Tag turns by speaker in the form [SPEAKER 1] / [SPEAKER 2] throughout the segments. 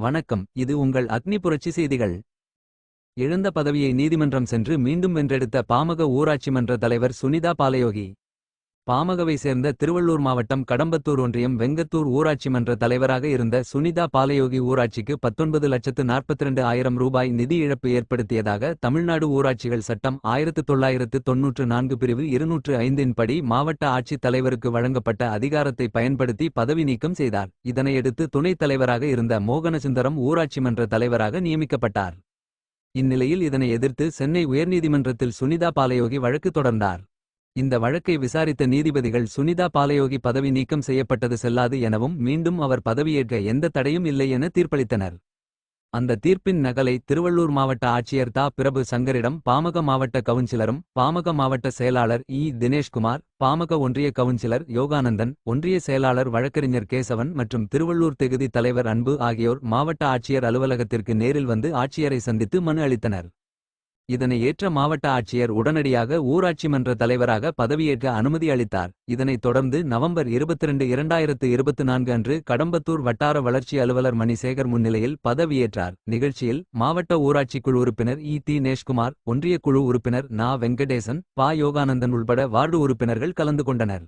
[SPEAKER 1] வணக்கம் இது உங்கள் அக்னி புரட்சி செய்திகள். எழுந்த பதவியை நீதிமன்றம் சென்று மீண்டும் வென்றெடுத்த பாமக ஊராட்சி மன்ற தலைவர் சுனிதா பாலயோகி. பாமகவை சேர்ந்த திருவள்ளூர் மாவட்டம் கடம்பத்தூர் ஒன்றியம் வெங்கத்தூர் ஊராட்சி மன்ற தலைவராக இருந்த சுனிதா பாலயோகி ஊராட்சிக்கு பத்தொன்பது லட்சத்து நாற்பத்திரண்டு ஆயிரம் ரூபாய் நிதி இழப்பு ஏற்படுத்தியதாக தமிழ்நாடு ஊராட்சிகள் சட்டம் ஆயிரத்து தொள்ளாயிரத்து தொன்னூற்று நான்கு பிரிவு இருநூற்று ஐந்தின் படி மாவட்ட ஆட்சித் தலைவருக்கு வழங்கப்பட்ட அதிகாரத்தை பயன்படுத்தி பதவி நீக்கம் செய்தார். இதனையடுத்து துணைத் தலைவராக இருந்த மோகனசுந்தரம் ஊராட்சி மன்ற தலைவராக நியமிக்கப்பட்டார். இந்நிலையில் இதனை எதிர்த்து சென்னை உயர்நீதிமன்றத்தில் சுனிதா பாலயோகி வழக்கு தொடர்ந்தார். இந்த வழக்கை விசாரித்த நீதிபதிகள் சுனிதா பாலயோகி பதவி நீக்கம் செய்யப்பட்டது செல்லாது எனவும் மீண்டும் அவர் பதவியேற்க எந்த தடையும் இல்லை என தீர்ப்பளித்தனர். அந்த தீர்ப்பின் நகலை திருவள்ளூர் மாவட்ட ஆட்சியர் தா. பிரபு சங்கரிடம் பாமக மாவட்ட கவுன்சிலரும் பாமக மாவட்ட செயலாளர் இ. தினேஷ்குமார் பாமக ஒன்றிய கவுன்சிலர் யோகானந்தன் ஒன்றிய செயலாளர் வழக்கறிஞர் கேசவன் மற்றும் திருவள்ளூர் தொகுதி தலைவர் அன்பு ஆகியோர் மாவட்ட ஆட்சியர் அலுவலகத்திற்கு நேரில் வந்து ஆட்சியரை சந்தித்து மனு அளித்தனர். இதனை ஏற்ற மாவட்ட ஆட்சியர் உடனடியாக ஊராட்சி மன்ற தலைவராக பதவியேற்க அனுமதி அளித்தார். இதனைத் தொடர்ந்து நவம்பர் இருபத்திரண்டு இரண்டாயிரத்து இருபத்து நான்கு அன்று கடம்பத்தூர் வட்டார வளர்ச்சி அலுவலர் மணிசேகர் முன்னிலையில் பதவியேற்றார். நிகழ்ச்சியில் மாவட்ட ஊராட்சி குழு உறுப்பினர் இ. தி நேஷ்குமார் ஒன்றிய குழு உறுப்பினர் நா. வெங்கடேசன் பா. யோகானந்தன் உள்பட வார்டு உறுப்பினர்கள் கலந்து கொண்டனர்.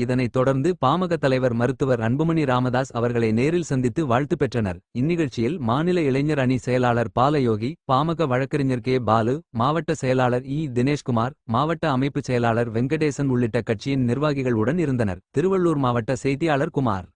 [SPEAKER 1] இதனைத் தொடர்ந்து பாமக தலைவர் மருத்துவர் அன்புமணி ராமதாஸ் அவர்களை நேரில் சந்தித்து வாழ்த்து பெற்றனர். இந்நிகழ்ச்சியில் மாநில இளைஞர் அணி செயலாளர் பாலயோகி பாமக வழக்கறிஞர் கே. பாலு மாவட்ட செயலாளர் இ. தினேஷ்குமார் மாவட்ட அமைப்பு செயலாளர் வெங்கடேசன் உள்ளிட்ட கட்சியின் நிர்வாகிகள் உடன் இருந்தனர். திருவள்ளூர் மாவட்ட செய்தியாளர் குமார்.